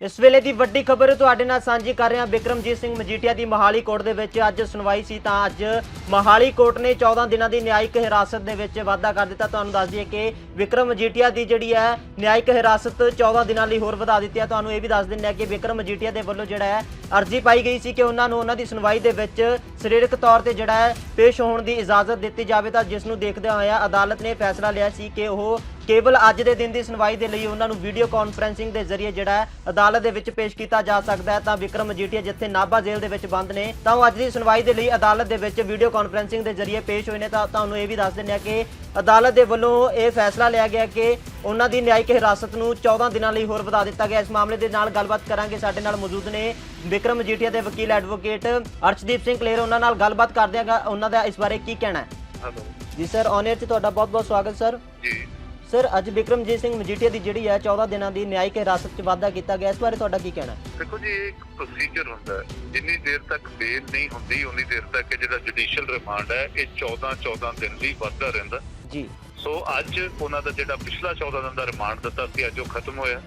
ਇਸ ਵੇਲੇ ਦੀ ਵੱਡੀ ਖਬਰ ਤੁਹਾਡੇ ਨਾਲ ਸਾਂਝੀ ਕਰ ਰਹੇ ਹਾਂ ਬਿਕਰਮਜੀਤ ਸਿੰਘ ਮਜੀਠੀਆ ਦੀ ਮਹਾਲੀ ਕੋਰਟ ਦੇ ਵਿੱਚ ਅੱਜ ਸੁਣਵਾਈ ਸੀ ਤਾਂ ਅੱਜ ਮਹਾਲੀ ਕੋਰਟ ਨੇ 14 ਦਿਨਾਂ ਦੀ ਨਿਆਇਕ ਹਿਰਾਸਤ ਦੇ ਵਿੱਚ ਵਾਅਦਾ ਕਰ ਦਿੱਤਾ। ਤੁਹਾਨੂੰ ਦੱਸ ਦਈਏ ਕਿ ਵਿਕਰਮ ਮਜੀਠੀਆ ਦੀ ਜਿਹੜੀ ਹੈ ਨਿਆਇਕ ਹਿਰਾਸਤ 14 ਦਿਨਾਂ ਲਈ ਹੋਰ ਵਧਾ ਦਿੱਤੀ ਹੈ। ਤੁਹਾਨੂੰ ਇਹ ਵੀ ਦੱਸ ਦਿੰਦੇ ਹਾਂ ਕਿ ਵਿਕਰਮ ਮਜੀਠੀਆ ਦੇ ਵੱਲੋਂ ਜਿਹੜਾ ਹੈ ਅਰਜ਼ੀ ਪਾਈ ਗਈ ਸੀ ਕਿ ਉਹਨਾਂ ਨੂੰ ਉਹਨਾਂ ਦੀ ਸੁਣਵਾਈ ਦੇ ਵਿੱਚ ਸਰੀਰਕ ਤੌਰ ਤੇ ਜਿਹੜਾ ਹੈ ਪੇਸ਼ ਹੋਣ ਦੀ ਇਜਾਜ਼ਤ ਦਿੱਤੀ ਜਾਵੇ ਤਾਂ ਜਿਸ ਨੂੰ ਦੇਖਦਿਆਂ ਹੋਇਆ ਅਦਾਲਤ ਨੇ ਫੈਸਲਾ ਲਿਆ ਸੀ ਕਿ ਉਹ ਕੇਵਲ ਅੱਜ ਦੇ ਦਿਨ ਦੀ ਸੁਣਵਾਈ ਦੇ ਲਈ ਉਹਨਾਂ ਨੂੰ ਵੀਡੀਓ ਕਾਨਫਰੈਂਸਿੰਗ ਦੇ ਜ਼ਰੀਏ ਜਿਹੜਾ ਅਦਾਲਤ ਦੇ ਵਿੱਚ ਪੇਸ਼ ਕੀਤਾ ਜਾ ਸਕਦਾ ਹੈ। ਤਾਂ ਵਿਕਰਮ ਮਜੀਠੀਆ ਜਿੱਥੇ ਨਾਭਾ ਜੇਲ੍ਹ ਦੇ ਵਿੱਚ ਬੰਦ ਨੇ ਤਾਂ ਉਹ ਅੱਜ ਦੀ ਸੁਣਵਾਈ ਦੇ ਲਈ ਅਦਾਲਤ ਦੇ ਵਿੱਚ ਵੀਡੀਓ ਕਾਨਫਰੈਂਸਿੰਗ ਦੇ ਜ਼ਰੀਏ ਪੇਸ਼ ਹੋਏ ਨੇ। ਤਾਂ ਤੁਹਾਨੂੰ ਇਹ ਵੀ ਦੱਸ ਦਿੰਦੇ ਹਾਂ ਕਿ ਅਦਾਲਤ ਦੇ ਵੱਲੋਂ ਇਹ ਫੈਸਲਾ ਲਿਆ ਗਿਆ ਕਿ ਉਹਨਾਂ ਦੀ ਨਿਆਇਕ ਹਿਰਾਸਤ ਨੂੰ 14 ਦਿਨਾਂ ਲਈ ਹੋਰ ਵਧਾ ਦਿੱਤਾ ਗਿਆ। ਇਸ ਮਾਮਲੇ ਦੇ ਨਾਲ ਗੱਲਬਾਤ ਕਰਾਂਗੇ। ਸਾਡੇ ਨਾਲ ਮੌਜੂਦ ਨੇ ਵਿਕਰਮ ਮਜੀਠੀਆ ਦੇ ਵਕੀਲ ਐਡਵੋਕੇਟ ਅਰਸ਼ਦੀਪ ਸਿੰਘ ਕਲੇਰ। ਉਹਨਾਂ ਨਾਲ ਗੱਲਬਾਤ ਕਰਦੇ ਹਾਂ। ਉਹਨਾਂ ਦਾ ਇਸ ਬਾਰੇ ਕੀ ਕਹਿਣਾ ਹੈ? ਜੀ ਸਰ ਔਨ 에ਅਰ 'ਚ ਤੁਹਾਡਾ ਬਹੁਤ-ਬਹੁਤ ਸਵਾਗਤ ਸਰ। ਜੀ। ਸਰ ਅੱਜ ਵਿਕਰਮਜੀਤ ਸਿੰਘ ਮਜੀਠੀਆ ਦੀ ਜਿਹੜੀ ਹੈ 14 ਦਿਨਾਂ ਦੀ ਨਿਆਇਕ ਹਿਰਾਸਤ 'ਚ ਵਾਅਦਾ ਕੀਤਾ ਗਿਆ ਇਸ ਬਾਰੇ ਤੁਹਾਡਾ ਕੀ ਕਹਿਣਾ ਹੈ? ਦੇਖੋ ਜੀ ਇੱਕ ਪ੍ਰੋਸੀਜਰ ਹੁੰਦਾ ਜਿੰਨੀ ਦੇਰ ਤੱਕ ਬੇਲ ਨਹੀਂ ਹੁੰਦੀ ਉਨੀ ਦੇਰ ਤੱਕ ਜਿਹੜਾ ਜੁਡੀਸ਼ੀਅਲ ਰਿਮਾਂਡ ਹੈ ਇਹ 14 14 ਦਿਨ ਲਈ ਵੱਧਦਾ ਰਹਿੰਦਾ। ਜੀ। ਸੋ ਅੱਜ ਉਹਨਾਂ ਦਾ ਜਿਹੜਾ ਪਿਛਲਾ 14 ਦਿਨ ਦਾ ਰਿਮਾਂਡ ਦਿੱਤਾ ਸੀ ਅੱਜ ਉਹ ਖਤਮ ਹੋਇਆ।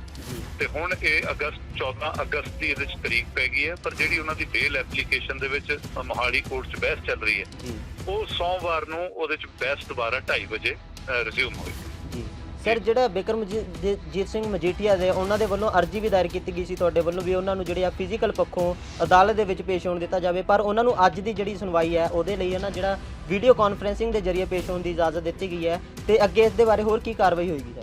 ਤੇ ਹੁਣ ਇਹ ਅਗਸਤ 14 ਅਗਸਤ ਦੀ ਇਹਦੇ ਵਿੱਚ ਤਰੀਕ ਪੈ ਗਈ ਹੈ ਪਰ ਜਿਹੜੀ ਉਹਨਾਂ ਦੀ ਬੇਲ ਐਪਲੀਕੇਸ਼ਨ ਦੇ ਵਿੱਚ ਮੋਹਾਲੀ ਕੋਰਟ 'ਚ ਬਹਿਸ ਚੱਲ ਰਹੀ ਹੈ ਉਹ ਸੋਮਵਾਰ ਨੂੰ ਉਹਦੇ 'ਚ ਬਹਿਸ ਦੁਬਾਰਾ 2:30 ਵਜੇ ਰਿਜ਼ਿਊਮ ਹੋਏਗੀ। ਜੀ। ਸਰ ਜਿਹੜਾ ਬਿਕਰਮਜੀਤ ਜੀਤ ਸਿੰਘ ਮਜੀਠੀਆ ਦੇ ਉਹਨਾਂ ਦੇ ਵੱਲੋਂ ਅਰਜ਼ੀ ਵੀ ਦਾਇਰ ਕੀਤੀ ਗਈ ਸੀ ਤੁਹਾਡੇ ਵੱਲੋਂ ਵੀ ਉਹਨਾਂ ਨੂੰ ਜਿਹੜੇ ਆ ਫਿਜ਼ੀਕਲ ਪੱਖੋਂ ਅਦਾਲਤ ਦੇ ਵਿੱਚ ਪੇਸ਼ ਹੋਣ ਦਿੱਤਾ ਜਾਵੇ ਪਰ ਉਹਨਾਂ ਨੂੰ ਅੱਜ ਦੀ ਜਿਹੜੀ ਸੁਣਵਾਈ ਹੈ ਉਹਦੇ ਲਈ ਨਾ ਜਿਹੜਾ ਵੀਡੀਓ ਕਾਨਫਰੈਂਸਿੰਗ ਦੇ ਜ਼ਰੀਏ ਪੇਸ਼ ਹੋਣ ਦੀ ਇਜਾਜ਼ਤ ਦਿੱਤੀ ਗਈ ਹੈ ਤੇ ਅੱਗੇ ਇਸ ਦੇ ਬਾਰੇ ਹੋਰ ਕੀ ਕਾਰਵਾਈ ਹੋਏਗੀ?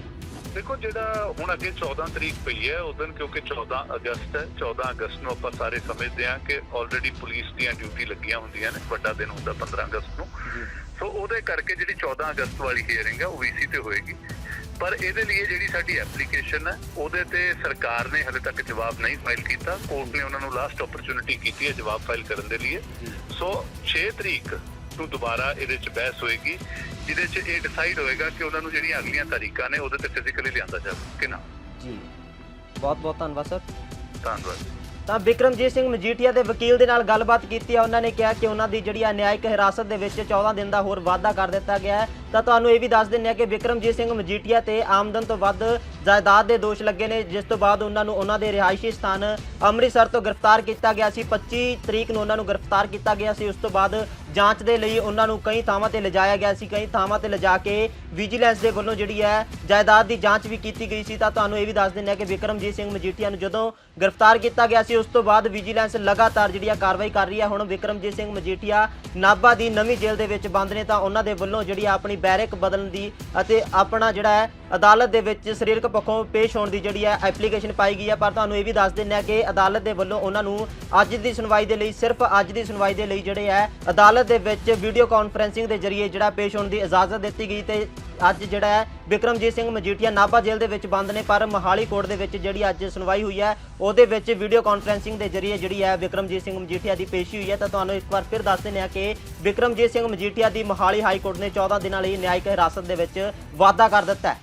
ਦੇਖੋ ਜਿਹੜਾ ਹੁਣ ਅੱਗੇ 14 ਤਰੀਕ ਪਈ ਹੈ ਉਸ ਦਿਨ ਕਿਉਂਕਿ 14 ਅਗਸਤ ਹੈ 14 ਅਗਸਤ ਨੂੰ ਆਪਾਂ ਸਾਰੇ ਸਮਝਦੇ ਹਾਂ ਕਿ ਆਲਰੇਡੀ ਪੁਲਿਸ ਦੀਆਂ ਡਿਊਟੀ ਲੱਗੀਆਂ ਹੁੰਦੀਆਂ ਨੇ ਵੱਡਾ ਦਿਨ ਹੁੰਦਾ 15 ਅਗਸਤ ਨੂੰ। ਸੋ ਉਹਦੇ ਕਰਕੇ ਜਿਹੜੀ 14 ਅਗਸਤ ਵਾਲੀ ਹੀਅਰਿੰਗ ਹੈ ਉਹ ਵੀਸੀ ਤੇ ਹੋਏਗੀ। ਪਰ ਇਹਦੇ ਲਈ ਜਿਹੜੀ ਸਾਡੀ ਐਪਲੀਕੇਸ਼ਨ ਹੈ ਉਹਦੇ ਤੇ ਸਰਕਾਰ ਨੇ ਹਜੇ ਤੱਕ ਜਵਾਬ ਨਹੀਂ ਫਾਈਲ ਕੀਤਾ। ਕੋਰਟ ਨੇ ਉਹਨਾਂ ਨੂੰ ਲਾਸਟ ਓਪਰਚੁਨਿਟੀ ਕੀਤੀ ਹੈ ਜਵਾਬ ਫਾਈਲ ਕਰਨ ਦੇ ਲਈ। ਸੋ 6 ਤਰੀਕ ਨੂੰ ਦੁਬਾਰਾ ਇਹਦੇ ਚ ਬਹਿਸ ਹੋਏਗੀ ਜਿਹਦੇ ਚ ਇਹ ਡਿਸਾਈਡ ਹੋਏਗਾ ਕਿ ਉਹਨਾਂ ਨੂੰ ਜਿਹੜੀਆਂ ਅਗਲੀਆਂ ਤਾਰੀਖਾਂ ਨੇ ਉਹਦੇ ਤੇ ਫਿਜ਼ੀਕਲੀ ਲਿਆਂਦਾ ਜਾਵੇ ਕਿ ਨਾ? ਜੀ। ਬਹੁਤ ਬਹੁਤ ਧੰਨਵਾਦ ਸਰ। ਧੰਨਵਾਦ। ਤਾਂ ਵਿਕਰਮਜੀਤ ਸਿੰਘ ਮਜੀਠੀਆ ਦੇ ਵਕੀਲ ਦੇ ਨਾਲ ਗੱਲਬਾਤ ਕੀਤੀ ਆ ਉਹਨਾਂ ਨੇ ਕਿਹਾ ਕਿ ਉਹਨਾਂ ਦੀ ਜਿਹੜੀ ਆ ਨਿਆਇਕ ਹਿਰਾਸਤ ਦੇ ਵਿੱਚ 14 ਦਿਨ ਦਾ ਹੋਰ ਵਾਅਦਾ ਕਰ ਦਿੱਤਾ ਗਿਆ ਹੈ। ਤਾਂ ਤੁਹਾਨੂੰ ਇਹ ਵੀ ਦੱਸ ਦਿੰਦੇ ਆ ਕਿ ਵਿਕਰਮਜੀਤ ਸਿੰਘ ਮਜੀਠੀਆ ਤੇ ਆਮਦਨ ਤੋਂ ਵੱਧ ਜਾਇਦਾਦ ਦੇ ਦੋਸ਼ ਲੱਗੇ ਨੇ ਜਿਸ ਤੋਂ ਬਾਅਦ ਉਹਨਾਂ ਨੂੰ ਉਹਨਾਂ ਦੇ ਰਿਹਾਇਸ਼ੀ ਸਥਾਨ ਅੰਮ੍ਰਿਤਸਰ ਤੋਂ ਗ੍ਰਿਫਤਾਰ ਕੀਤਾ ਗਿਆ ਸੀ। 25 ਤਰੀਕ ਨੂੰ ਉਹਨਾਂ ਨੂੰ ਗ੍ਰਿਫਤਾਰ ਕੀਤਾ ਗਿਆ ਸੀ। ਉਸ ਤੋਂ ਬਾਅਦ ਜਾਂਚ ਦੇ ਲਈ ਉਹਨਾਂ ਨੂੰ ਕਈ ਥਾਵਾਂ ਤੇ ਲਿਜਾਇਆ ਗਿਆ ਸੀ, ਕਈ ਥਾਵਾਂ ਤੇ ਲਿਜਾ ਕੇ ਵਿਜੀਲੈਂਸ ਦੇ ਵੱਲੋਂ ਜਿਹੜੀ ਹੈ ਜਾਇਦਾਦ ਦੀ ਜਾਂਚ ਵੀ ਕੀਤੀ ਗਈ ਸੀ। ਤਾਂ ਤੁਹਾਨੂੰ ਇਹ ਵੀ ਦੱਸ ਦਿੰਦੇ ਆ ਕਿ ਵਿਕਰਮਜੀਤ ਸਿੰਘ ਮਜੀਠੀਆ ਨੂੰ ਜਦੋਂ ਗ੍ਰਿਫਤਾਰ ਕੀਤਾ ਗਿਆ ਸੀ, ਉਸ ਤੋਂ ਬਾਅਦ ਵਿਜੀਲੈਂਸ ਲਗਾਤਾਰ ਜਿਹੜੀ ਆ ਕਾਰਵਾਈ ਕਰ ਰਹੀ ਹੈ। ਹੁਣ ਵਿਕਰਮਜੀਤ ਸਿੰਘ ਮਜੀਠੀਆ ਨਾਭਾ ਦੀ ਨਵੀਂ ਜੇਲ੍ਹ ਦੇ ਵਿੱਚ ਬੰਦ ਨੇ, ਤਾਂ ਉਹਨਾਂ ਦੇ ਵੱਲੋਂ ਜਿਹੜੀ ਆ ਆਪਣੀ ਬੈਰਕ ਬਦਲਣ ਦੀ ਅਤੇ ਆਪਣਾ ਜਿਹੜਾ ਹੈ ਅਦਾਲਤ ਦੇ ਵਿੱਚ ਸਰੀਰਕ ਪੱਖੋਂ ਪੇਸ਼ ਹੋਣ ਦੀ ਜਿਹੜੀ ਹੈ ਐਪਲੀਕੇਸ਼ਨ ਪਾਈ ਗਈ ਹੈ, ਪਰ ਤੁਹਾਨੂੰ ਇਹ ਵੀ ਦੱਸ ਦਿੰਦੇ ਆ ਕਿ ਅਦਾਲਤ ਦੇ ਵੱਲੋਂ ਉਹਨਾਂ ਨੂੰ ਅੱਜ ਦੀ ਸੁਣਵਾਈ ਦੇ ਲਈ, ਸਿਰਫ ਅੱਜ ਦੀ ਸੁਣਵਾਈ ਦੇ ਲਈ ਜਿਹੜੇ ਹੈ, ਅਦਾਲਤ ਦੇ ਵਿੱਚ ਵੀਡੀਓ ਕਾਨਫਰੈਂਸਿੰਗ ਦੇ ਜ਼ਰੀਏ ਜਿਹੜਾ ਪੇਸ਼ ਹੋਣ ਦੀ ਇਜਾਜ਼ਤ ਦਿੱਤੀ ਗਈ ਤੇ ਅੱਜ ਜਿਹੜਾ ਹੈ ਵਿਕਰਮਜੀਤ ਸਿੰਘ ਮਜੀਠੀਆ ਨਾਭਾ ਜੇਲ੍ਹ ਦੇ ਵਿੱਚ ਬੰਦ ਨੇ, ਪਰ ਮਹਾਲੀ ਕੋਰਟ ਦੇ ਵਿੱਚ ਜਿਹੜੀ ਅੱਜ ਸੁਣਵਾਈ ਹੋਈ ਹੈ, ਉਹਦੇ ਵਿੱਚ ਵੀਡੀਓ ਕਾਨਫਰੈਂਸਿੰਗ ਦੇ ਜ਼ਰੀਏ ਜਿਹੜੀ ਹੈ ਵਿਕਰਮਜੀਤ ਸਿੰਘ ਮਜੀਠੀਆ ਦੀ ਪੇਸ਼ੀ ਹੋਈ ਹੈ। ਤਾਂ ਤੁਹਾਨੂੰ ਇੱਕ ਵਾਰ ਫਿਰ ਦੱਸ ਦਿੰਦੇ ਹਾਂ ਕਿ ਵਿਕਰਮਜੀਤ ਸਿੰਘ ਮਜੀਠੀਆ ਦੀ ਮਹਾਲੀ ਹਾਈ ਕੋਰਟ ਨੇ 14 ਦਿਨਾਂ ਲਈ ਨਿਆਇਕ ਹਿਰਾਸਤ ਦੇ ਵਿੱਚ ਵਾਅਦਾ ਕਰ ਦਿੱਤਾ ਹੈ।